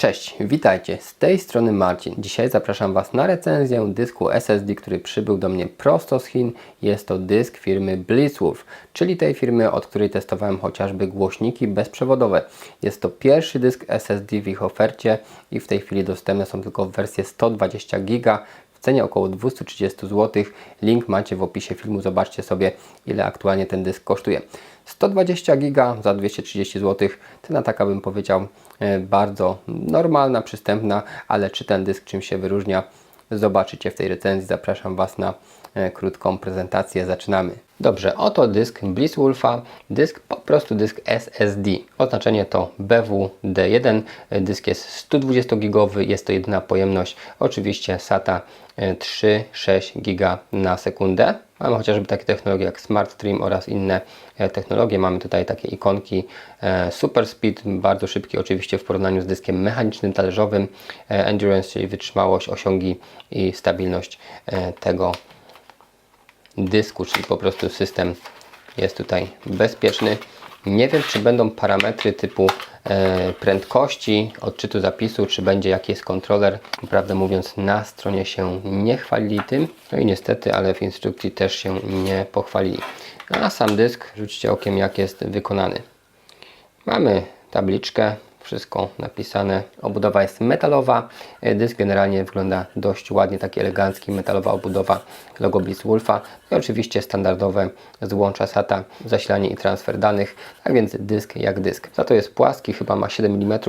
Cześć, witajcie. Z tej strony Marcin. Dzisiaj zapraszam Was na recenzję dysku SSD, który przybył do mnie prosto z Chin. Jest to dysk firmy Blitzwolf, czyli tej firmy, od której testowałem chociażby głośniki bezprzewodowe. Jest to pierwszy dysk SSD w ich ofercie i w tej chwili dostępne są tylko wersje 120 GB w cenie około 230 zł. Link macie w opisie filmu. Zobaczcie sobie, ile aktualnie ten dysk kosztuje. 120 giga za 230 zł. Cena taka bym powiedział e, bardzo normalna, przystępna, ale czy ten dysk czym się wyróżnia, zobaczycie w tej recenzji. Zapraszam Was na e, krótką prezentację. Zaczynamy. Dobrze, oto dysk Blitzwolfa, dysk po prostu dysk SSD. Oznaczenie to BWD1. Dysk jest 120 gigowy, jest to jedyna pojemność. Oczywiście SATA e, 3-6 giga na sekundę. Mamy chociażby takie technologie jak SmartStream oraz inne e, technologie. Mamy tutaj takie ikonki e, Super Speed, bardzo szybki oczywiście w porównaniu z dyskiem mechanicznym, talerzowym. E, Endurance, czyli wytrzymałość, osiągi i stabilność tego dysku, czyli po prostu system jest tutaj bezpieczny. Nie wiem, czy będą parametry typu e, prędkości, odczytu zapisu, czy będzie jakiś kontroler. Prawdę mówiąc, na stronie się nie chwalili tym. No i niestety, ale w instrukcji też się nie pochwalili. A sam dysk, rzućcie okiem, jak jest wykonany. Mamy tabliczkę, wszystko napisane. Obudowa jest metalowa. E, Dysk generalnie wygląda dość ładnie, taki elegancki, metalowa obudowa logo Blitzwolfa. I oczywiście standardowe złącza SATA, zasilanie i transfer danych. Tak więc dysk jak dysk. Za to jest płaski, chyba ma 7 mm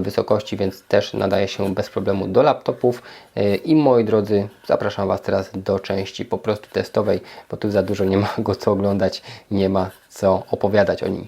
wysokości, więc też nadaje się bez problemu do laptopów. E, I moi drodzy, zapraszam Was teraz do części po prostu testowej, bo tu za dużo nie ma go co oglądać, nie ma co opowiadać o nim.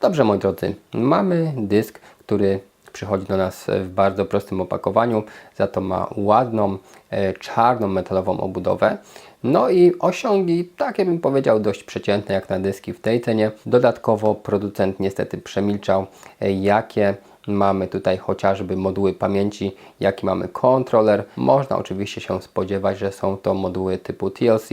Dobrze, moi drodzy, mamy dysk, który Przychodzi do nas w bardzo prostym opakowaniu, za to ma ładną, e, czarną metalową obudowę. No i osiągi, takie bym powiedział, dość przeciętne jak na dyski w tej cenie. Dodatkowo producent niestety przemilczał, e, jakie mamy tutaj chociażby moduły pamięci, jaki mamy kontroler. Można oczywiście się spodziewać, że są to moduły typu TLC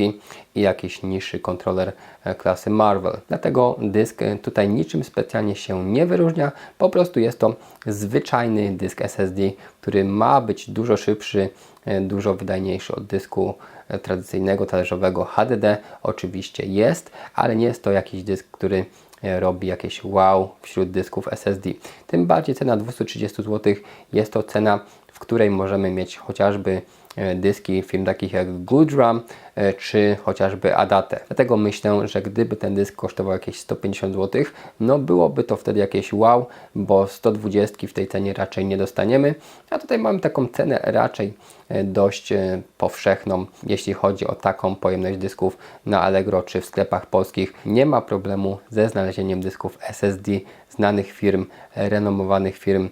i jakiś niższy kontroler e, klasy Marvel. Dlatego dysk e, tutaj niczym specjalnie się nie wyróżnia, po prostu jest to zwyczajny dysk SSD, który ma być dużo szybszy, e, dużo wydajniejszy od dysku tradycyjnego, talerzowego HDD. Oczywiście jest, ale nie jest to jakiś dysk, który robi jakieś wow wśród dysków SSD. Tym bardziej cena 230 zł jest to cena, w której możemy mieć chociażby e, dyski firm takich jak Goodram e, czy chociażby Adate. Dlatego myślę, że gdyby ten dysk kosztował jakieś 150 zł, no byłoby to wtedy jakieś wow, bo 120 w tej cenie raczej nie dostaniemy. A tutaj mamy taką cenę raczej e, dość powszechną, jeśli chodzi o taką pojemność dysków na Allegro czy w sklepach polskich. Nie ma problemu ze znalezieniem dysków SSD znanych firm, renomowanych firm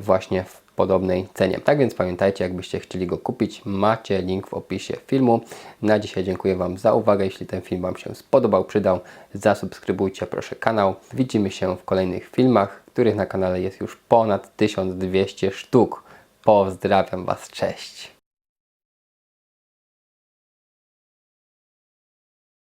właśnie w podobnej cenie. Tak więc pamiętajcie, jakbyście chcieli go kupić, macie link w opisie filmu. Na dzisiaj dziękuję Wam za uwagę. Jeśli ten film Wam się spodobał, przydał, zasubskrybujcie proszę kanał. Widzimy się w kolejnych filmach, których na kanale jest już ponad 1200 sztuk. Pozdrawiam Was, cześć!